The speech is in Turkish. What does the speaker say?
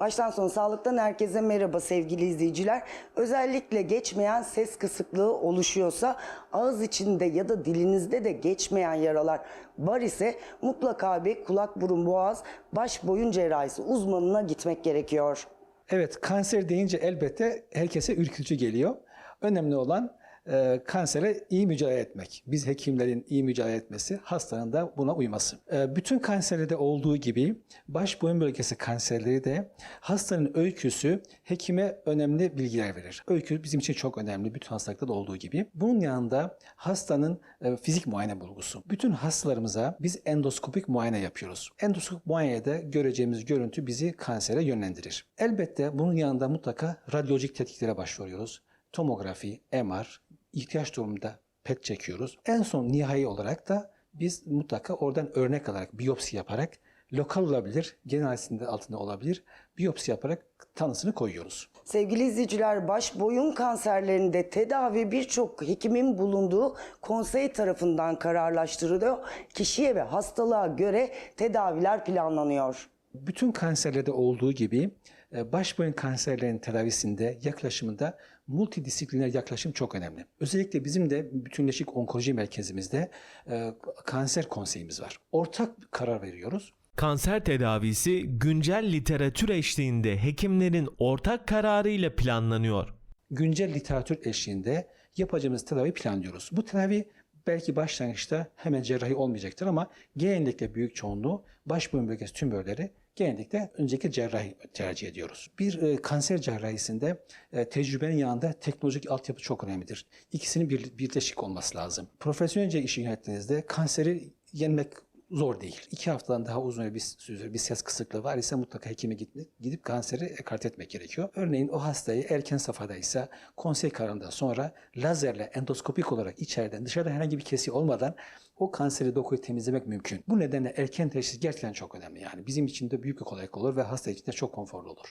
Baştan sona sağlıktan herkese merhaba sevgili izleyiciler. Özellikle geçmeyen ses kısıklığı oluşuyorsa ağız içinde ya da dilinizde de geçmeyen yaralar var ise mutlaka bir kulak burun boğaz baş boyun cerrahisi uzmanına gitmek gerekiyor. Evet, kanser deyince elbette herkese ürkütücü geliyor. Önemli olan e, kansere iyi mücadele etmek. Biz hekimlerin iyi mücadele etmesi, hastanın da buna uyması. E, bütün kanserlerde olduğu gibi baş boyun bölgesi kanserleri de hastanın öyküsü hekime önemli bilgiler verir. Öykü bizim için çok önemli bütün hastalıkta da olduğu gibi. Bunun yanında hastanın e, fizik muayene bulgusu. Bütün hastalarımıza biz endoskopik muayene yapıyoruz. Endoskopik muayenede göreceğimiz görüntü bizi kansere yönlendirir. Elbette bunun yanında mutlaka radyolojik tetkiklere başvuruyoruz. Tomografi, MR, ihtiyaç durumunda PET çekiyoruz. En son nihai olarak da biz mutlaka oradan örnek alarak, biyopsi yaparak lokal olabilir, genel altında olabilir. Biyopsi yaparak tanısını koyuyoruz. Sevgili izleyiciler baş boyun kanserlerinde tedavi birçok hekimin bulunduğu konsey tarafından kararlaştırılıyor. Kişiye ve hastalığa göre tedaviler planlanıyor. Bütün kanserlerde olduğu gibi e, baş boyun kanserlerinin tedavisinde, yaklaşımında multidisipliner yaklaşım çok önemli. Özellikle bizim de bütünleşik onkoloji merkezimizde e, kanser konseyimiz var. Ortak karar veriyoruz. Kanser tedavisi güncel literatür eşliğinde hekimlerin ortak kararıyla planlanıyor. Güncel literatür eşliğinde yapacağımız tedavi planlıyoruz. Bu tedavi belki başlangıçta hemen cerrahi olmayacaktır ama genellikle büyük çoğunluğu baş boyun bölgesi tümörleri genellikle önceki cerrahi tercih ediyoruz. Bir e, kanser cerrahisinde e, tecrübenin yanında teknolojik altyapı çok önemlidir. İkisinin bir, birleşik olması lazım. Profesyonelce işi yönettiğinizde kanseri yenmek zor değil. İki haftadan daha uzun bir süre bir ses kısıklığı var ise mutlaka hekime gidip, gidip kanseri ekart etmek gerekiyor. Örneğin o hastayı erken safhadaysa konsey kararından sonra lazerle endoskopik olarak içeriden dışarıda herhangi bir kesi olmadan o kanseri dokuyu temizlemek mümkün. Bu nedenle erken teşhis gerçekten çok önemli. Yani bizim için de büyük bir kolaylık olur ve hasta için de çok konforlu olur.